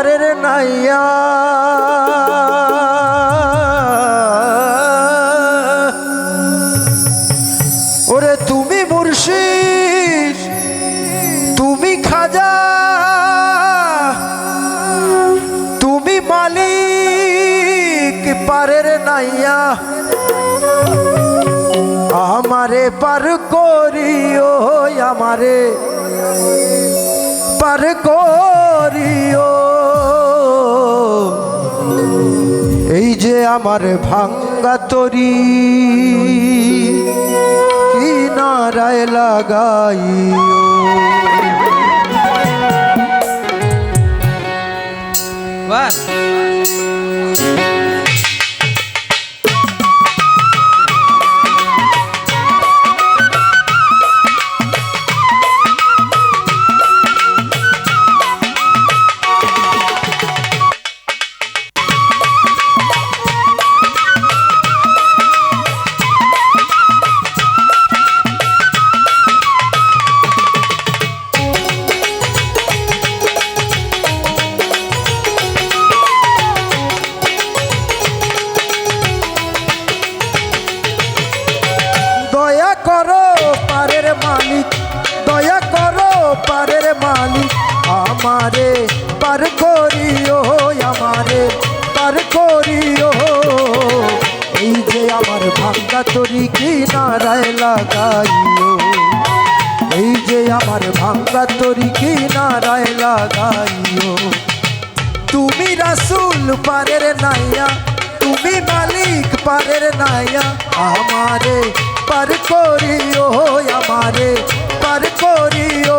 পারের নাইয়া। ওরে তুমি মুর্শিদ, তুমি খাজা, তুমি মালিক পারের নাইয়া। আমারে পার করিও, আমারে পার করিও। আমার ভাঙ্গা তরি। কিনারায় লাগাইও। আমারে, পার করিও আমারে, পার করিও এই যে আমার ভাঙ্গা তরি কিনারায় লাগাইও। এই যে আমার ভাঙ্গা তরি কিনারায় লাগাইও। তুমি রাসুল পারের নাইয়া, তুমি মালিক পারের নাইয়া, আমারে পার করিও আমারে, পার করিও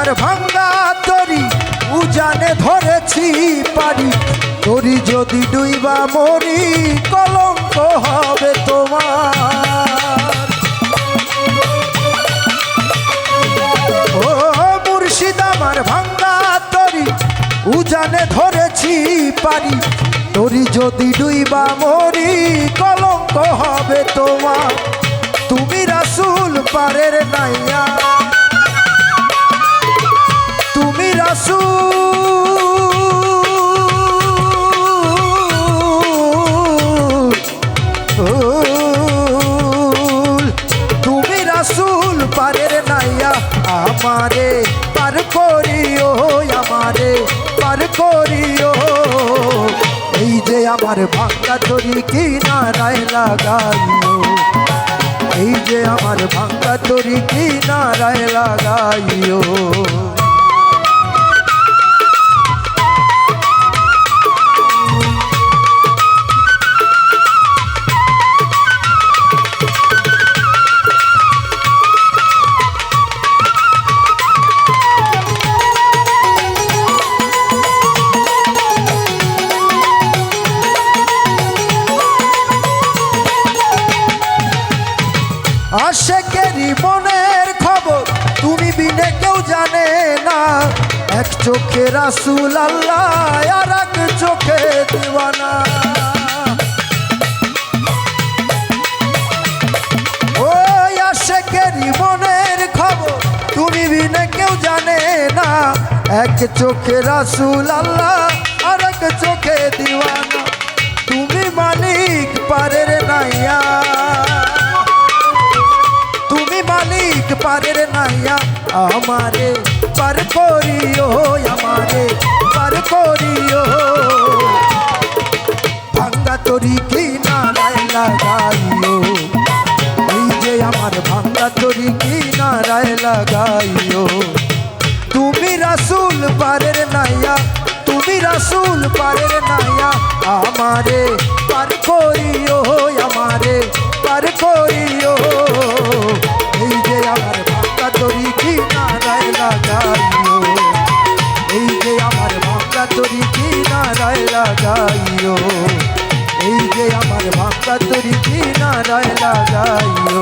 আমার ভাঙ্গা তরি, উজানে ধরেছি পারি। তরি যদি ডুইবা মরি, কলঙ্ক হবে তোমার। ও মুর্শিদ আমার ভাঙ্গা তরি, উজানে ধরেছি পারি। তরি যদি ডুইবা মরি, কলঙ্ক হবে তোমার। তুমি রাসুল পারের নাইয়া। রাসুল পারের নাইয়া আমারে পার করিও, আমারে পার করিও। এই যে আমার ভাঙ্গা তরি কিনারায় লাগাইও এই যে আমার ভাঙ্গা তরি কিনারায় লাগাইও আশেকেরই মনের খবর তুমি বিনে কেউ জানে না। এক চোখে রাসুল আল্লাহ আর এক চোখে দিওয়ানা। ওই আশেকেরই মনের খবর তুমি বিনে কেউ জানে না। এক চোখে রাসুল আল্লাহ আর এক চোখে দিওয়ানা। তুমি মালিক পারের নাইয়া। পারের নাইয়া আমারে। পার করিও আমারে, পার করিও ভাঙ্গা তরি কি নারায় লাগাইও। এই যে আমার ভাঙ্গা তরি কি নারায় লাগাইও। তুমি রাসুল পারের নাইয়া, তুমি রাসুল পারের নাইয়া আমারে। পার করিও আমারে, পার করিও এই যে আমার ভাঙ্গা তরি কি নারায় লাগাইও এই আমার ভাঙ্গা তরি কি নারায় লাগাইও এই আমার ভাঙ্গা তরি কি নারায় লাগাইও